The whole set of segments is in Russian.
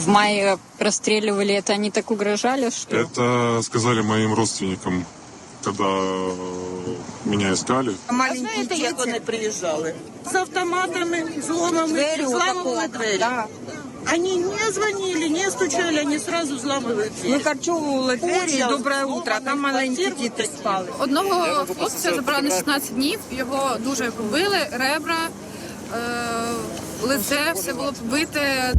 в мае расстреливали, это они так угрожали, что... Это сказали моим родственникам, когда э, меня искали. А знаєте, як вони приїжджали? З автоматами, з ломами, Двері зламували отако, двері. да. Они не звонили, не стучали, они сразу взламывают Ми дверь. харчовували двері, і добре утро, там маленькі діти спали. Одного хлопця забрали на 16 днів, його дуже побили, ребра, е, лице, все було побите.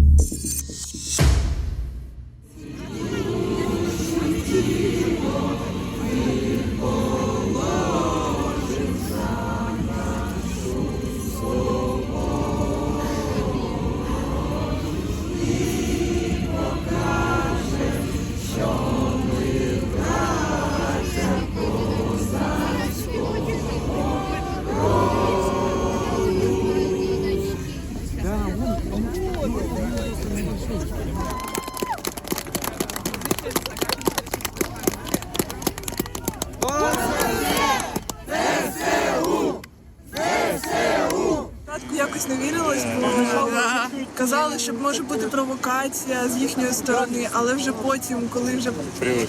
Провокація з їхньої сторони, але вже потім, коли вже е,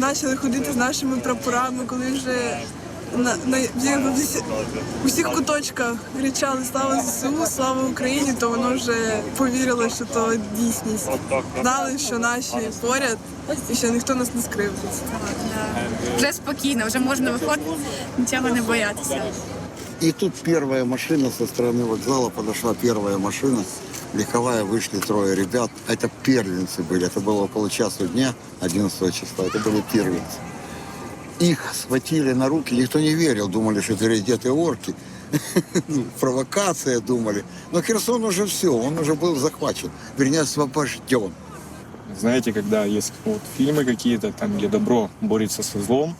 почали ходити з нашими прапорами, коли вже на, на в усі- у куточках кричали Слава ЗСУ, слава Україні, то воно вже повірило, що то дійсність. Знали, що наші поряд і що ніхто нас не скривдить. Вже спокійно, вже можна виходити, нічого не боятися. И тут первая машина со стороны вокзала подошла первая машина. Легковая вышли трое ребят. Это первенцы были. Это было около часу дня, 11 числа. Это были первенцы. Их схватили на руки. Никто не верил. Думали, что это где-то орки. Ну, Провокация думали. Но Херсон уже все. Он уже был захвачен. Вернее, освобожден. Знаете, когда есть вот фильмы какие-то, там, где добро борется со злом,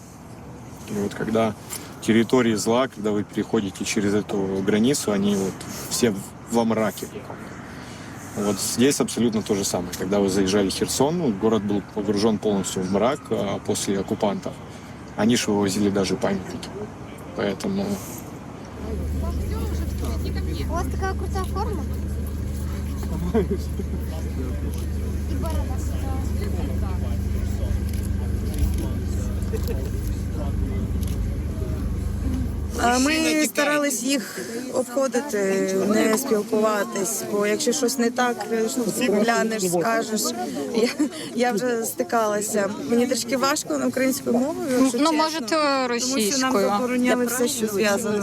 и вот когда территории зла, когда вы переходите через эту границу, они вот все во мраке. Вот здесь абсолютно то же самое. Когда вы заезжали в Херсон, ну, город был погружен полностью в мрак а после оккупантов. Они же вывозили даже памятники. Поэтому У вас такая крутая форма. И борода Ми старались їх обходити, не спілкуватись, бо якщо щось не так, ну, глянеш, скажеш. Я, я вже стикалася. Мені трішки важко на українською мовою. якщо Ну, чесно. можете Тому що нам забороняли все, що зв'язано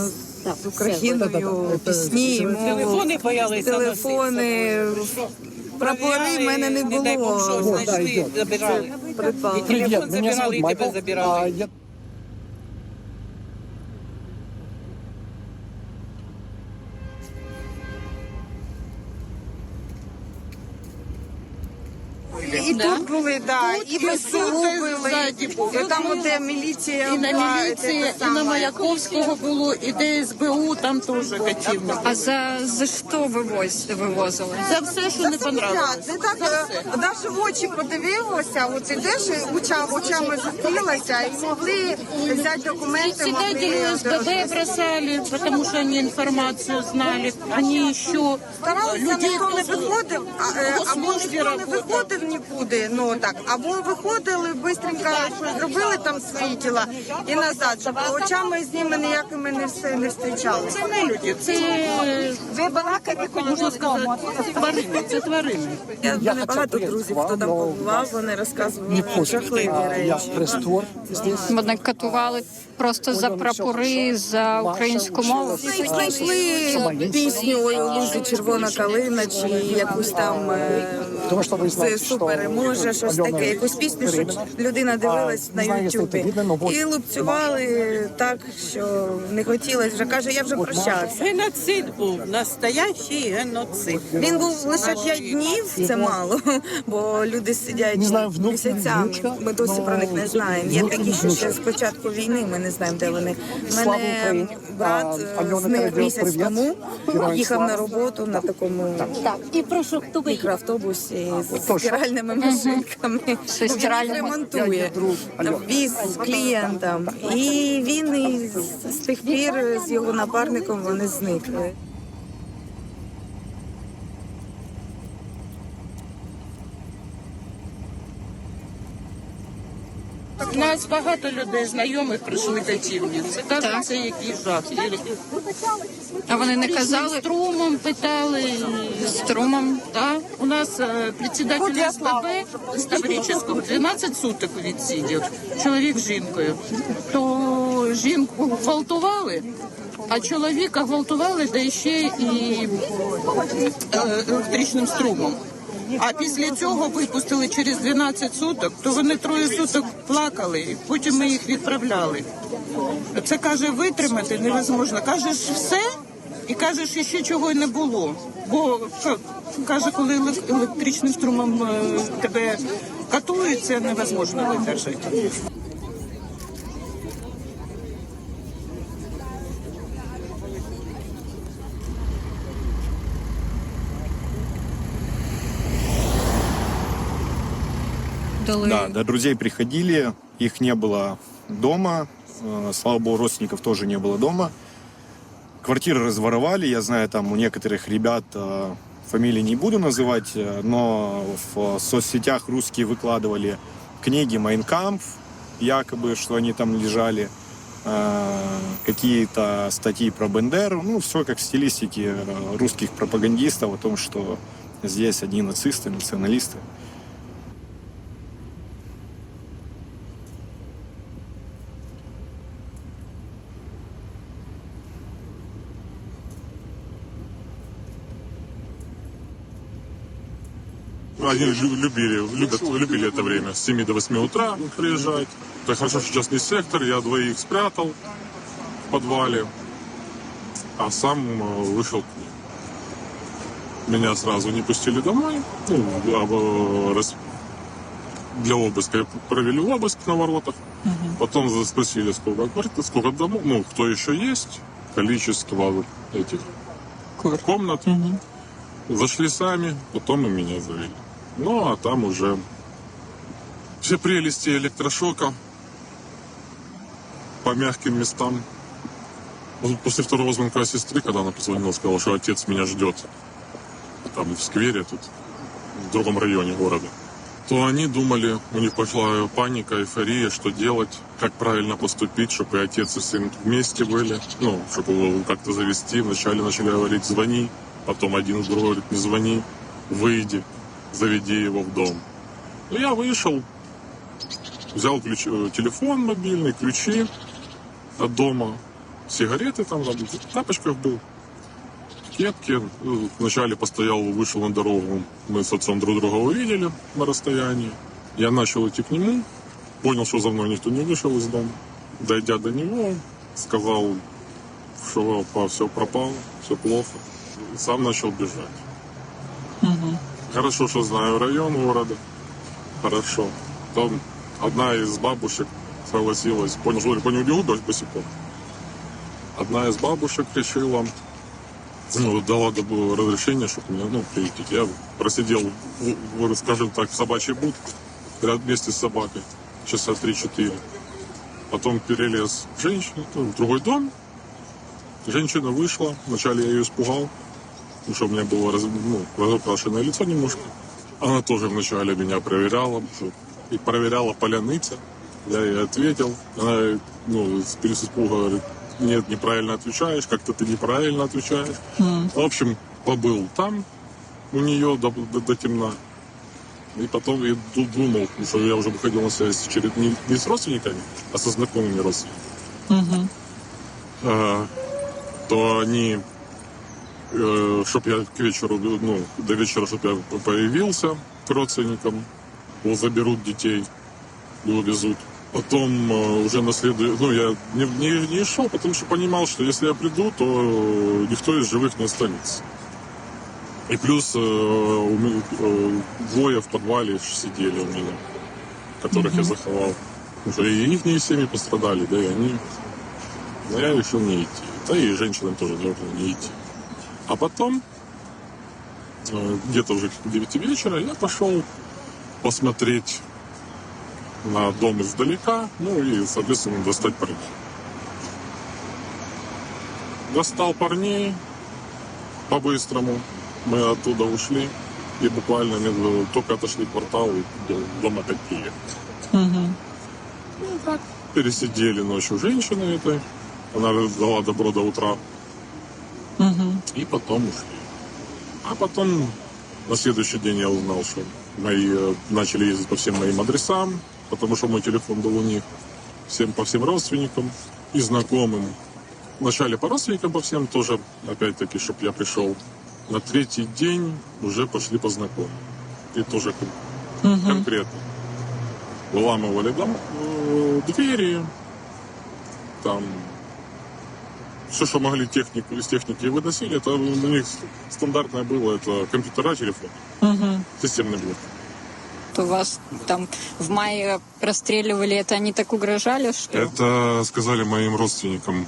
з Україною, пісні, Телефони боялися телефони, прапори в мене не Не дай Бог, що було. знайшли, забирали. Телефон забирали і тебе забирали. І тут були, да, і ми село били, і там, де міліція І на була, міліції, те і на саме. Маяковського було, і ДСБУ там теж катівник. А за, за що вивоз, вивозили? За все, що не понравилось. Ти так е, навіть в очі подивилася, от ідеш і оча- очами зустрілася і могли взяти документи, могли... Председателю СББ бросали, потому что они информацию знали. Они еще Старалися, людей ніхто не виходив, а, е, або ніхто не виходив нікуди, ну так, або виходили, щось зробили там свої тіла і назад, щоб очами з ними ніякими не, все- не зустрічалися. це не люди, це Ви балакаєте, можна сказати, тварини, це тварини. Я мене багато друзів, хто там побував, вони розказували жахливі речі. Вони катували просто за прапори, за українську мову. Знайшли пісню «Ой, у лузі червона калина чи якусь там е, ЗСУ переможе, щось таке, якусь пісню, що людина дивилась на Ютубі. І лупцювали так, що не хотілося вже. Каже, я вже прощався. Геноцид був, настоящий геноцид. Він був лише п'ять днів, це мало, бо люди сидять місяцями. Ми досі про них не знаємо. Є такі, що ще з початку війни ми не знаємо, де вони. Мене брат е, зник місяць тому, їхав на роботу на такому І прошу, хто мікроавтобусі з стиральними машинками. Зі Він їх стиральними? ремонтує. Віз клієнтам. І він із- з тих пір з його напарником вони зникли. У нас багато людей знайомих прийшли катівниці. Кажуть, це який жах. А вони не казали Струмом питали. струмом. Да. У нас э, председатель СББ Ставрического 12 суток відсидів, чоловік з жінкою. То жінку гвалтували, а чоловіка гвалтували, да ще і е, електричним струмом. А після цього випустили через 12 суток, то вони троє суток плакали, і потім ми їх відправляли. Це каже, витримати невозможно. Кажеш все, і кажеш, ще чого не було. Бо каже, коли елек- електричним струмом е, тебе катують, невозможно видержати. Дали Да, до друзей приходили, их не было дома. Э, Слава богу, родственников тоже не было дома. Квартиры разворовали. Я знаю, там у некоторых ребят э, фамилии не буду называть, э, но в соцсетях русские выкладывали книги Майнкамп, якобы, что они там лежали, какие-то статьи про Бендеру, ну, все как в стилистике русских пропагандистов о том, что здесь одни нацисты, националисты. Они лю- любили, любят, любили это время. С 7 до 8 утра приезжать. Это хорошо, что частный сектор. Я двоих спрятал в подвале. А сам э, вышел к ним. Меня сразу не пустили домой. Ну, а, э, для обыска провели обыск на воротах. Потом спросили, сколько квартир, сколько домов, ну, кто еще есть, количество этих комнат. Зашли сами, потом и меня завели. Ну, а там уже все прелести электрошока по мягким местам. Вот После второго звонка сестры, когда она позвонила, сказала, что отец меня ждет там в сквере тут, в другом районе города, то они думали, у них пошла паника, эйфория, что делать, как правильно поступить, чтобы и отец и сын вместе были, ну, чтобы его как-то завести. Вначале начали говорить, звони, потом один другой говорит, не звони, выйди, заведи его в дом. Ну, я вышел, взял ключ, э, телефон мобильный, ключи от дома, сигареты там, там, в тапочках был, кепки. Ну, Вначале постоял, вышел на дорогу. Мы с отцом друг друга увидели на расстоянии. Я начал идти к нему. Понял, что за мной никто не вышел из дома. Дойдя до него, сказал, что все пропало, все плохо. Сам начал бежать. Хорошо, что знаю район города. Хорошо. Там одна из бабушек согласилась, понял, что по нему бегу босиком. Одна из бабушек решила, ну, дала разрешение, чтобы меня, ну, приютить. Я просидел, в- в, скажем так, в собачьей будке, рядом вместе с собакой, часа 3-4. Потом перелез женщина, ну, в другой дом. Женщина вышла, вначале я ее испугал, что у меня было раз, ну, разукрашенное лицо немножко. Она тоже вначале меня проверяла, и проверяла поляныця. Я ей ответил. Она, ну, с говорит, нет, неправильно отвечаешь, как-то ты неправильно отвечаешь. В общем, побыл там у нее до, до- до темна. И потом я ду- думал, что я уже выходил на связь через, не, не с родственниками, а со знакомыми родственниками. А, то они, чтобы я к вечеру, ну, до вечера, чтобы я появился к родственникам, его заберут детей и увезут. Потом э, уже на следующий... Ну, я не, не, не шел, потому что понимал, что если я приду, то э, никто из живых не останется. И плюс э, у меня, э, двое в подвале сидели у меня, которых я заховал. Что и их семьи пострадали, да, и они... Но я решил не идти. Да и женщинам тоже нужно не идти. А потом, э, где-то уже к 9 вечера, я пошел посмотреть на дом издалека, ну и, соответственно, достать парней. Достал парней по-быстрому. Мы оттуда ушли. И буквально между, только отошли квартал и до дома опять приехали. Ну, так, пересидели ночью женщины этой. Она дала добро до утра. И потом ушли. А потом на следующий день я узнал, что мои э, начали ездить по всем моим адресам, потому что мой телефон был у них, всем по всем родственникам и знакомым. Вначале по родственникам по всем тоже, опять-таки, чтобы я пришел. На третий день уже пошли по знакомым. И тоже кон- конкретно. Выламывали дом, э, двери, там все, что могли технику, из техники выносили, это у них стандартное было, это компьютера, телефон, системный блок. То вас там в мае расстреливали, это они так угрожали, что... Это сказали моим родственникам,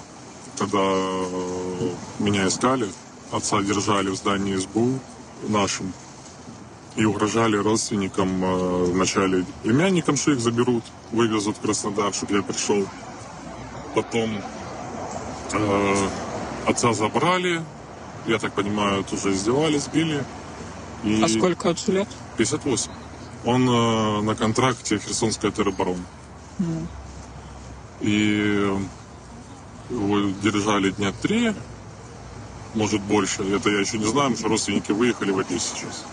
когда э, меня искали. Отца держали в здании СБУ нашим. И угрожали родственникам, э, вначале племянникам, что их заберут, вывезут в Краснодар, чтобы я пришел. Потом отца забрали, я так понимаю, тоже издевались, били. И А сколько отцу лет? 58. Он э, на контракте Херсонская тероборона. И его держали дня три, может больше. Это я еще не знаю, потому что родственники выехали в Одессу сейчас.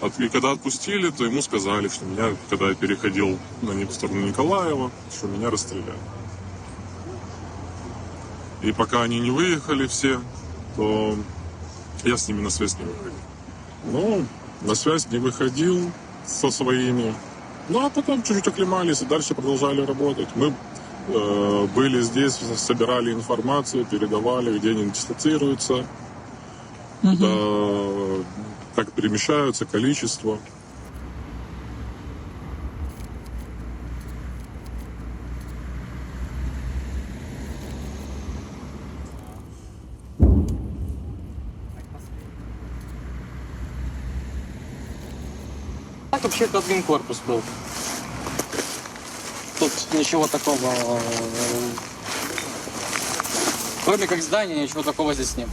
От- И когда отпустили, то ему сказали, что меня, когда я переходил на сторону Николаева, что меня расстреляли. И пока они не выехали все, то я с ними на связь не выходил. Ну, на связь не выходил со своими. Ну, а потом чуть-чуть оклемались и дальше продолжали работать. Мы э, были здесь, собирали информацию, передавали, где они дислоцируются, куда- как перемещаются, количество. Так вообще-то один корпус был. Тут ничего такого, э, кроме как здания, ничего такого здесь нет.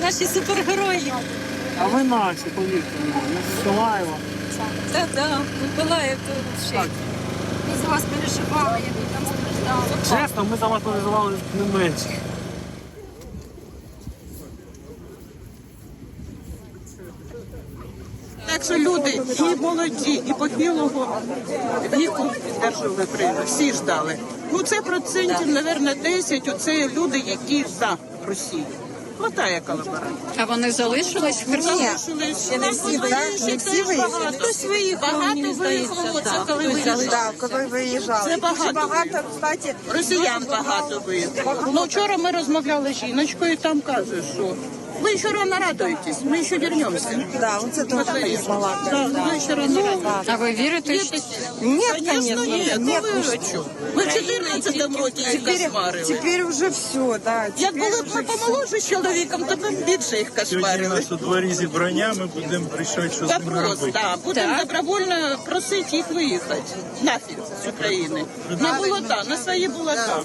Наші супергерої. А ви наші, повірте мені, ми з Миколаєва. Так, так, Миколаїв ще. Ми за вас переживали, як ви там страждали. Чесно, ми за вас переживали не менше. Так що люди і молоді, і похилого віку підтверджували прийом. Всі ждали. Ну це процентів, мабуть, 10, оце люди, які за Росію. Хватає колаборантів. А вони залишились в Херсоні? Залишились. не всі виїхали. Не всі виїхали. Хтось виїхав, багато виїхало, це коли виїжджали. Так, коли виїжджали. Це багато Дуже багато, кстати, Росіян багато виїхало. Ну вчора ми розмовляли з жіночкою, там каже, що ви ще рано радуєтесь, ми ще вернемося. Да, оце теж такі слова. Да, ви ще рано радуєтесь. А ви вірите, що Нет, Конечно, нет. нет. Ну, ви що? Ми в 14 році їх Теперь, кошмарили. теперь уже все, да. Як теперь були б уже ми помоложе з чоловіком, то б більше їх Сьогодні у кошмарили. нас у дворі зібрання, ми будемо рішати, що з ними Вопрос, робити. да. Будемо добровольно просити їх виїхати нафіг з України. На болота, на свої болота.